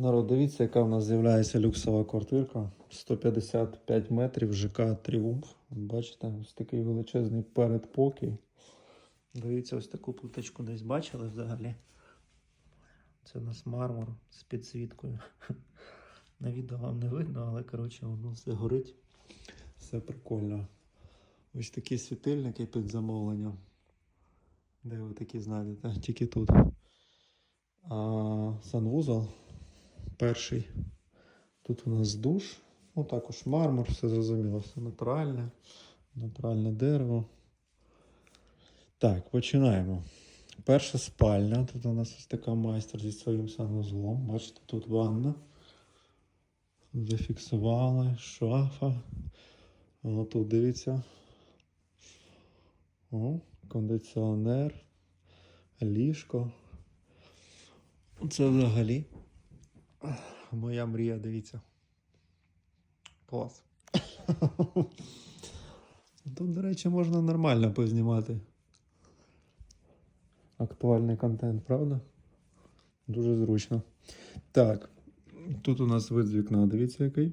Народ, дивіться, яка в нас з'являється люксова квартирка. 155 метрів ЖК Тріумф. Бачите, ось такий величезний передпокій. Дивіться, ось таку плиточку десь бачили взагалі. Це у нас мармур з підсвіткою. На відео вам не видно, але коротше воно все горить. Все прикольно. Ось такі світильники під замовлення. Де ви такі знайдете? Тільки тут. А санвузол перший. Тут у нас душ. Ну, також мармур, все зрозуміло, все натуральне. Натуральне дерево. Так, починаємо. Перша спальня. Тут у нас ось така майстер зі своїм санвузлом. Бачите, тут ванна. Зафіксували, шафа. О, тут дивіться. О, кондиціонер, ліжко. Це взагалі моя мрія, дивіться. Клас. Тут, до речі, можна нормально познімати. Актуальний контент, правда? Дуже зручно. Так, тут у нас вид з вікна, дивіться який.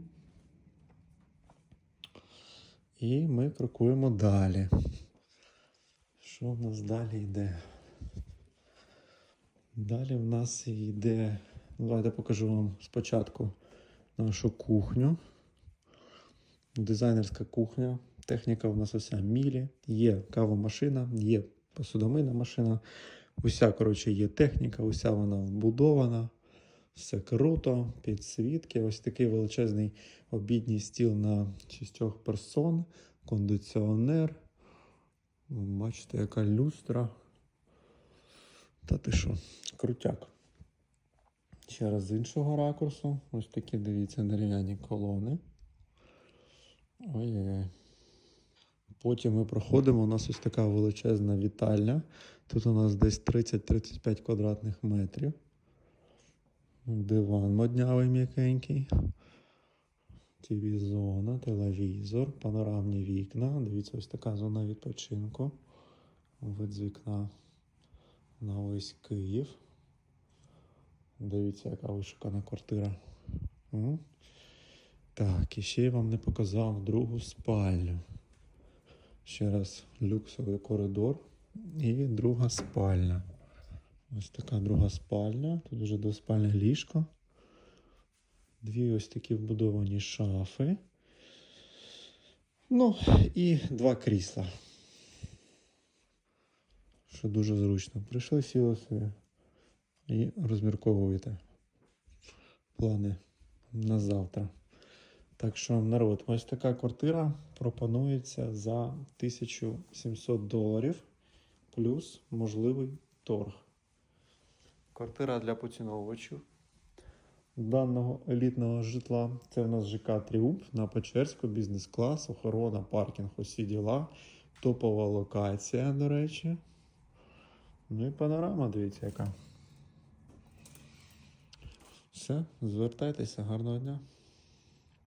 І ми крокуємо далі. Що в нас далі йде? Далі в нас йде. Давайте покажу вам спочатку нашу кухню. Дизайнерська кухня. Техніка у нас уся мілі. Є кавомашина, є посудомийна машина. Уся, коротше, є техніка, уся вона вбудована. Все круто, підсвітки. Ось такий величезний обідній стіл на шістьох персон, кондиціонер. Бачите, яка люстра. Та ти що, крутяк. Ще раз з іншого ракурсу. Ось такі, дивіться, дерев'яні колони. Ой-ой-ой. Потім ми проходимо. У нас ось така величезна вітальня. Тут у нас десь 30-35 квадратних метрів. Диван моднявий м'якенький. ТВ-зона, телевізор, панорамні вікна. Дивіться, ось така зона відпочинку. Вид з вікна на ось Київ. Дивіться, яка вишукана квартира. М? Так, і ще я вам не показав другу спальню. Ще раз люксовий коридор і друга спальня. Ось така друга спальня. Тут вже двоспальне ліжко. Дві ось такі вбудовані шафи. Ну, і два крісла. Що дуже зручно. Прийшли, сіли собі і розмірковуєте плани на завтра. Так що, народ, ось така квартира пропонується за 1700 доларів плюс можливий торг. Квартира для поціновувачів даного елітного житла. Це в нас ЖК Тріумф на Печерську, бізнес-клас, охорона, паркінг, усі діла. Топова локація, до речі. Ну і панорама, дивіться, яка. Все, звертайтеся, гарного дня.